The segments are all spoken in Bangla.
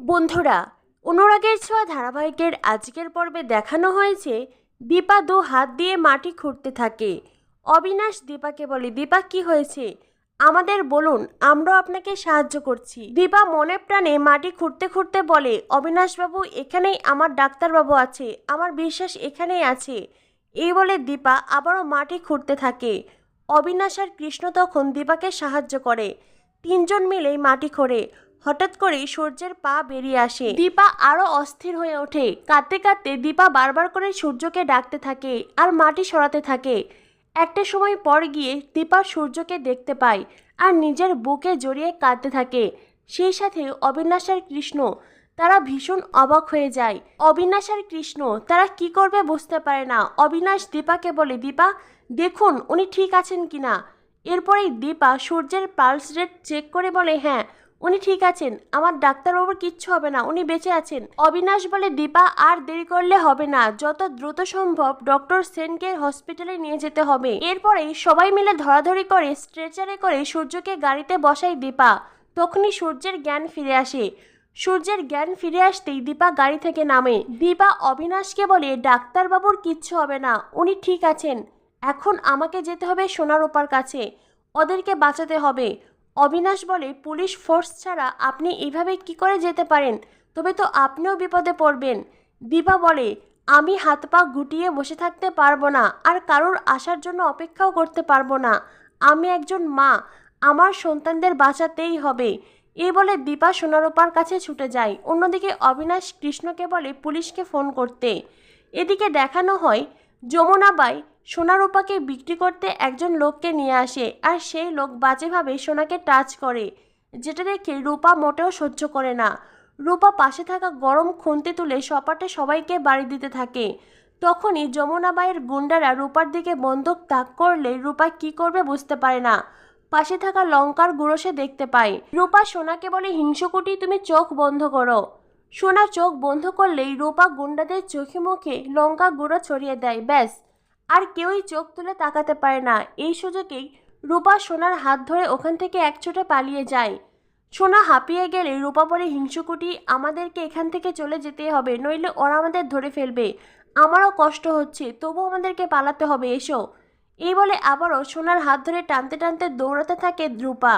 বন্ধুরা, অনুরাগের ছোঁয়া ধারাবাহিকের আজকের পর্বে দেখানো হয়েছে দীপা দু হাত দিয়ে মাটি খুঁড়তে থাকে। অবিনাশ দীপাকে বলে, দীপা, কি হয়েছে? আমাদের বলুন, আমরাও আপনাকে সাহায্য করছি। দীপা মনে প্রাণে মাটি খুঁড়তে খুঁড়তে বলে, অবিনাশবাবু, এখানেই আমার ডাক্তারবাবু আছে, আমার বিশ্বাস এখানেই আছে। এই বলে দীপা আবারও মাটি খুঁড়তে থাকে। অবিনাশ আর কৃষ্ণ তখন দীপাকে সাহায্য করে। তিনজন মিলেই মাটি খোঁড়ে। হঠাৎ করেই সূর্যের পা বেরিয়ে আসে। দীপা আরও অস্থির হয়ে ওঠে। কাঁদতে কাঁদতে দীপা বারবার করে সূর্যকে ডাকতে থাকে আর মাটি সরাতে থাকে। একটা সময় পর গিয়ে দীপা সূর্যকে দেখতে পায় আর নিজের বুকে জড়িয়ে কাঁদতে থাকে। সেই সাথে অবিনাশ আর কৃষ্ণ, তারা ভীষণ অবাক হয়ে যায়। অবিনাশ আর কৃষ্ণ, তারা কি করবে বুঝতে পারে না। অবিনাশ দীপাকে বলে, দীপা, দেখুন, উনি ঠিক আছেন কিনা? এরপরেই দীপা সূর্যের পালস রেট চেক করে বলে হ্যাঁ উনি ঠিক আছেন, আমার ডাক্তারবাবুর কিচ্ছু হবে না, উনি বেঁচে আছেন। অবিনাশ বলে দীপা আর দেরি করলে হবে না, যত দ্রুত সম্ভব ডক্টর সেনকে হসপিটালে নিয়ে যেতে হবে। এরপরেই সবাই মিলে ধরাধরি করে, স্ট্রেচারে করে সূর্যকে গাড়িতে বসাই দীপা। তখনই সূর্যের জ্ঞান ফিরে আসে। সূর্যের জ্ঞান ফিরে আসতেই দীপা গাড়ি থেকে নামে। দীপা অবিনাশকে বলে, ডাক্তারবাবুর কিচ্ছু হবে না, উনি ঠিক আছেন। এখন আমাকে যেতে হবে সোনারূপার কাছে। ওদেরকে বাঁচাতে হবে। অবিনাশ বলে, পুলিশ ফোর্স ছাড়া আপনি এইভাবে কি করে যেতে পারেন? তবে তো আপনিও বিপদে পড়বেন। দীপা বলে, আমি হাত পা গুটিয়ে বসে থাকতে পারব না আর কারোর আসার জন্য অপেক্ষাও করতে পারব না। আমি একজন মা, আমার সন্তানদের বাঁচাতেই হবে। এই বলে দীপা সোনারূপার কাছে ছুটে যায়। অন্যদিকে অবিনাশ কৃষ্ণকে বলে, পুলিশকে ফোন করতে। এদিকে দেখানো হয় যমুনাবাই সোনারূপাকে বিক্রি করতে একজন লোককে নিয়ে আসে আর সেই লোক বাজেভাবে সোনাকে টাচ করে, যেটা দেখে রূপা মোটেও সহ্য করে না। রূপা পাশে থাকা গরম খুন্তি তুলে সপাটে সবাইকে বাড়ি দিতে থাকে। তখনই যমুনাবাইয়ের গুন্ডারা রূপার দিকে বন্দুক তাক করলে রূপা কি করবে বুঝতে পারে না। পাশে থাকা লঙ্কার গুঁড়ো সে দেখতে পায়। রূপা সোনাকে বলে, হিংসকুটি, তুমি চোখ বন্ধ করো। সোনা চোখ বন্ধ করলেই রূপা গুন্ডাদের চোখে মুখে লঙ্কা গুঁড়ো ছড়িয়ে দেয়, ব্যাস। আর কেউই চোখ তুলে তাকাতে পারে না। এই সুযোগেই রূপা সোনার হাত ধরে ওখান থেকে এক ছোটে পালিয়ে যায়। সোনা হাঁপিয়ে গেলে রূপা বলে, হিংসুকুটি, আমাদেরকে এখান থেকে চলে যেতে হবে, নইলে ওরা আমাদের ধরে ফেলবে। আমারও কষ্ট হচ্ছে, তবু আমাদেরকে পালাতে হবে, এসো। এই বলে আবারও সোনার হাত ধরে টানতে টানতে দৌড়াতে থাকে রূপা।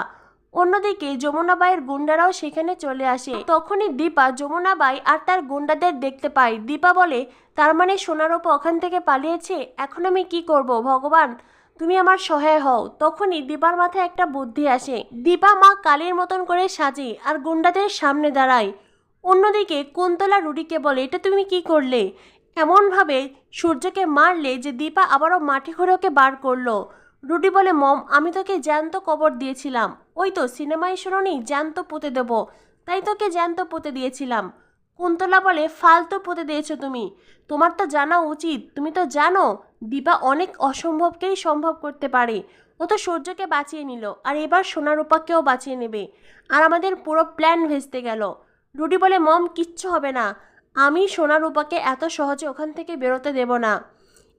অন্যদিকে যমুনাবাইয়ের গুন্ডারাও সেখানে চলে আসে। তখনই দীপা যমুনাবাই আর তার গুন্ডাদের দেখতে পায়। দীপা বলে তার মানে সোনারূপা ওখান থেকে পালিয়েছে? এখন আমি কি করব, ভগবান? তুমি আমার সহায় হও। তখনই দীপার মাথায় একটা বুদ্ধি আসে। দীপা মা কালীর মতন করে সাজে আর গুন্ডাদের সামনে দাঁড়ায়। অন্যদিকে কুন্তলা রুডিকে বলে, এটা তুমি কি করলে? এমনভাবে সূর্যকে মারলে যে দীপা আবারও মাটি ওকে বার করল। রুডি বলে, মম, আমি তোকে জ্যান্ত কবর দিয়েছিলাম। ওই তো, সিনেমায় শুনোনি, জ্যান্ত পুঁতে দেবো। তাই তোকে জ্যান্ত পুঁতে দিয়েছিলাম। কুন্তলা বলে, ফালতু পুঁতে দিয়েছ তুমি। তোমার তো জানা উচিত। তুমি তো জানো দীপা অনেক অসম্ভবকেই সম্ভব করতে পারে। ও তো সূর্যকে বাঁচিয়ে নিল, আর এবার সোনা রূপাকেও বাঁচিয়ে নেবে। আর আমাদের পুরো প্ল্যান ভেস্তে গেল। রুডি বলে, মম, কিচ্ছু হবে না। আমি সোনারূপাকে এত সহজে ওখান থেকে বেরোতে দেব না।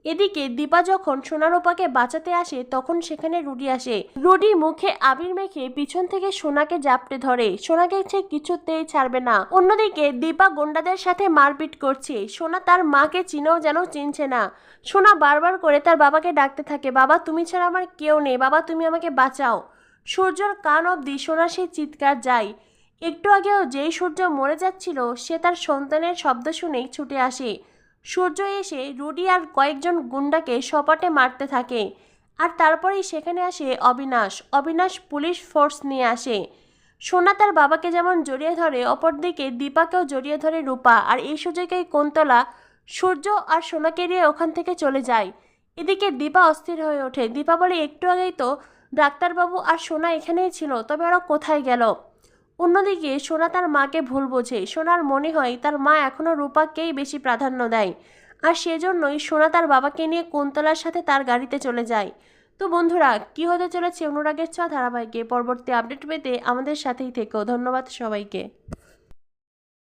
এদিকে দীপা যখন সোনারূপাকে বাঁচাতে আসে, তখন সেখানে রুডি আসে। রুডি মুখে আবির মেখে পিছন থেকে সোনাকে জাপটে ধরে। সোনাকে সে কিছুতেই ছাড়বে না। অন্যদিকে দীপা গুন্ডাদের সাথে মারপিট করছে। সোনা তার মাকে চিনেও যেন চিনছে না। সোনা বারবার করে তার বাবাকে ডাকতে থাকে, বাবা, তুমি ছাড়া আমার কেউ নেই। বাবা, তুমি আমাকে বাঁচাও। সূর্যর কান অবধি সোনা সেই চিৎকার যায়। একটু আগেও যেই সূর্য মরে যাচ্ছিল, সে তার সন্তানের শব্দ শুনেই ছুটে আসে। সূর্য এসে রুডি আর কয়েকজন গুন্ডাকে সপাটে মারতে থাকে আর তারপরেই সেখানে আসে অবিনাশ। অবিনাশ পুলিশ ফোর্স নিয়ে আসে। সোনা তার বাবাকে যেমন জড়িয়ে ধরে, অপরদিকে দীপাকেও জড়িয়ে ধরে রূপা। আর এই সুযোগেই কোন্তলা সূর্য আর সোনাকে নিয়ে ওখান থেকে চলে যায়। এদিকে দীপা অস্থির হয়ে ওঠে। দীপা বলে, একটু আগেই তো ডাক্তারবাবু আর সোনা এখানেই ছিল, তবে ওরা কোথায় গেল? অন্যদিকে সোনা তার মাকে ভুল বোঝে। সোনার মনে হয় তার মা এখনও রূপাকেই বেশি প্রাধান্য দেয়। আর সেজন্যই সোনা তার বাবাকে নিয়ে কুন্তলার সাথে তার গাড়িতে চলে যায়। তো বন্ধুরা, কি হতে চলেছে অনুরাগের ছ ধারাবাহিকে? পরবর্তী আপডেট পেতে আমাদের সাথেই থেকো। ধন্যবাদ সবাইকে।